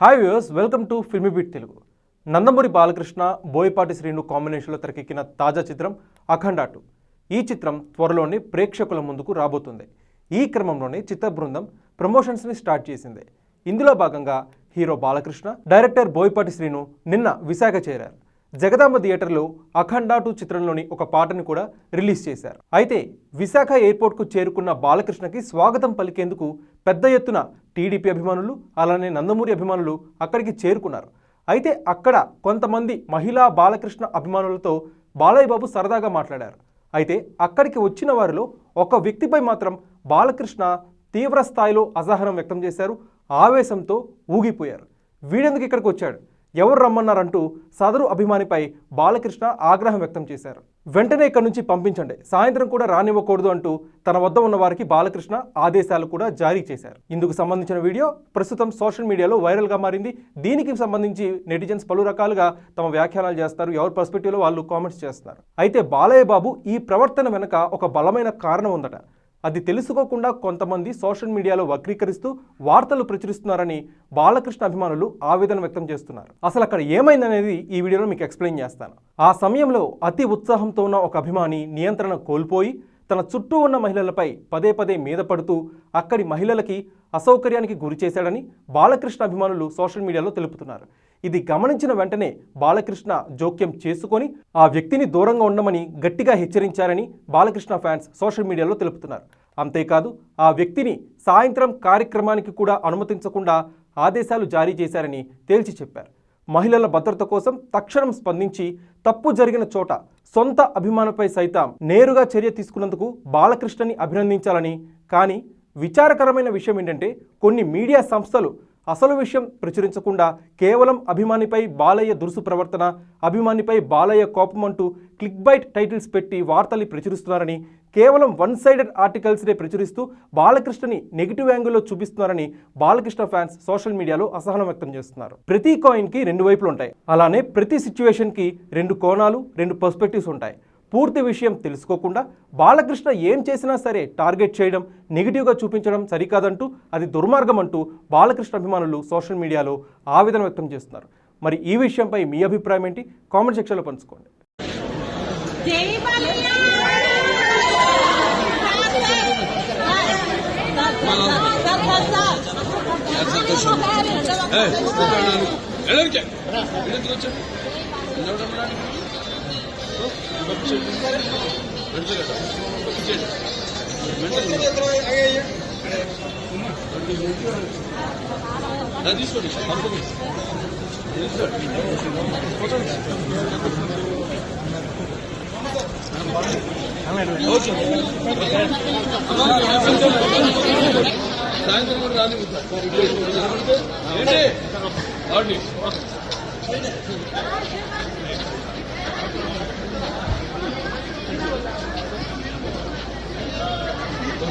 Hi viewers welcome to Filmi Beat Telugu Nandamuri Balakrishna Boyapati Srinu కాంబినేషన్లో తెరకెక్కిన తాజా చిత్రం అఖండ ఈ చిత్రం త్వరలోనే ప్రేక్షకుల ముందుకు రాబోతుంది. ఈ క్రమంలోనే చిత్ర బృందం ప్రమోషన్స్ని స్టార్ట్ చేసింది. ఇందులో భాగంగా హీరో బాలకృష్ణ డైరెక్టర్ బోయపాటి శ్రీను నిన్న విశాఖ చేరారు. జగదాంబ థియేటర్లో అఖండా టూ చిత్రంలోని ఒక పాటను కూడా రిలీజ్ చేశారు. అయితే విశాఖ ఎయిర్పోర్ట్కు చేరుకున్న బాలకృష్ణకి స్వాగతం పలికేందుకు పెద్ద ఎత్తున టీడీపీ అభిమానులు అలానే నందమూరి అభిమానులు అక్కడికి చేరుకున్నారు. అయితే అక్కడ కొంతమంది మహిళా బాలకృష్ణ అభిమానులతో బాలయ్య బాబు సరదాగా మాట్లాడారు. అయితే అక్కడికి వచ్చిన వారిలో ఒక వ్యక్తిపై మాత్రం బాలకృష్ణ తీవ్ర స్థాయిలో అసహనం వ్యక్తం చేశారు. ఆవేశంతో ఊగిపోయారు. వీడెందుకు ఇక్కడికి వచ్చాడు? ఎవరు రమ్మన్నారంటూ సదరు అభిమానిపై బాలకృష్ణ ఆగ్రహం వ్యక్తం చేశారు. వెంటనే ఇక్కడి నుంచి పంపించండి. సాయంత్రం కూడా రానివ్వకూడదు అంటూ తన వద్ద ఉన్న వారికి బాలకృష్ణ ఆదేశాలు కూడా జారీ చేశారు. ఇందుకు సంబంధించిన వీడియో ప్రస్తుతం సోషల్ మీడియాలో వైరల్గా మారింది. దీనికి సంబంధించి నెటిజన్స్ పలు రకాలుగా తమ వ్యాఖ్యానాలు చేస్తారు. ఎవరి పర్స్పెక్టివ్లో వాళ్ళు కామెంట్స్ చేస్తారు అయితే బాలయ్య బాబు ఈ ప్రవర్తన వెనుక ఒక బలమైన కారణం ఉందట. అది తెలుసుకోకుండా కొంతమంది సోషల్ మీడియాలో వక్రీకరిస్తూ వార్తలు ప్రచురిస్తున్నారని బాలకృష్ణ అభిమానులు ఆవేదన వ్యక్తం చేస్తున్నారు. అసలు అక్కడ ఏమైందనేది ఈ వీడియోలో మీకు ఎక్స్ప్లెయిన్ చేస్తాను. ఆ సమయంలో అతి ఉత్సాహంతో ఉన్న ఒక అభిమాని నియంత్రణ కోల్పోయి తన చుట్టూ ఉన్న మహిళలపై పదే పదే మీద పడుతూ అక్కడి మహిళలకి అసౌకర్యానికి గురి చేశాడని బాలకృష్ణ అభిమానులు సోషల్ మీడియాలో తెలుపుతున్నారు. ఇది గమనించిన వెంటనే బాలకృష్ణ జోక్యం చేసుకొని ఆ వ్యక్తిని దూరంగా ఉండమని గట్టిగా హెచ్చరించారని బాలకృష్ణ ఫ్యాన్స్ సోషల్ మీడియాలో తెలుపుతున్నారు. అంతేకాదు ఆ వ్యక్తిని సాయంత్రం కార్యక్రమానికి కూడా అనుమతించకుండా ఆదేశాలు జారీ చేశారని తేల్చి చెప్పారు. మహిళల భద్రత కోసం తక్షణం స్పందించి తప్పు జరిగిన చోట సొంత అభిమానులపై సైతం నేరుగా చర్య తీసుకున్నందుకు బాలకృష్ణని అభినందించాలని కానీ విచారకరమైన విషయం ఏంటంటే కొన్ని మీడియా సంస్థలు అసలు విషయం ప్రచురించకుండా కేవలం అభిమానిపై బాలయ్య దురుసు ప్రవర్తన అభిమానిపై బాలయ్య కోపం అంటూ క్లిక్ బైట్ టైటిల్స్ పెట్టి వార్తల్ని ప్రచురిస్తున్నారని కేవలం వన్ సైడెడ్ ఆర్టికల్స్నే ప్రచురిస్తూ బాలకృష్ణని నెగిటివ్ యాంగిల్లో చూపిస్తున్నారని బాలకృష్ణ ఫ్యాన్స్ సోషల్ మీడియాలో అసహనం వ్యక్తం చేస్తున్నారు. ప్రతి కాయిన్కి రెండు వైపులు ఉంటాయి అలానే ప్రతి సిచ్యువేషన్కి రెండు కోణాలు రెండు పర్స్పెక్టివ్స్ ఉంటాయి. పూర్తి విషయం తెలుసుకోకుండా బాలకృష్ణ ఏం చేసినా సరే టార్గెట్ చేయడం నెగిటివ్గా చూపించడం సరికాదంటూ అది దుర్మార్గం అంటూ బాలకృష్ణ అభిమానులు సోషల్ మీడియాలో ఆవేదన వ్యక్తం చేస్తున్నారు. మరి ఈ విషయంపై మీ అభిప్రాయం ఏంటి? కామెంట్ సెక్షన్లో పంచుకోండి. తీసుకోండి సాయంత్రం కూడా రాని ఏంటి ఆడి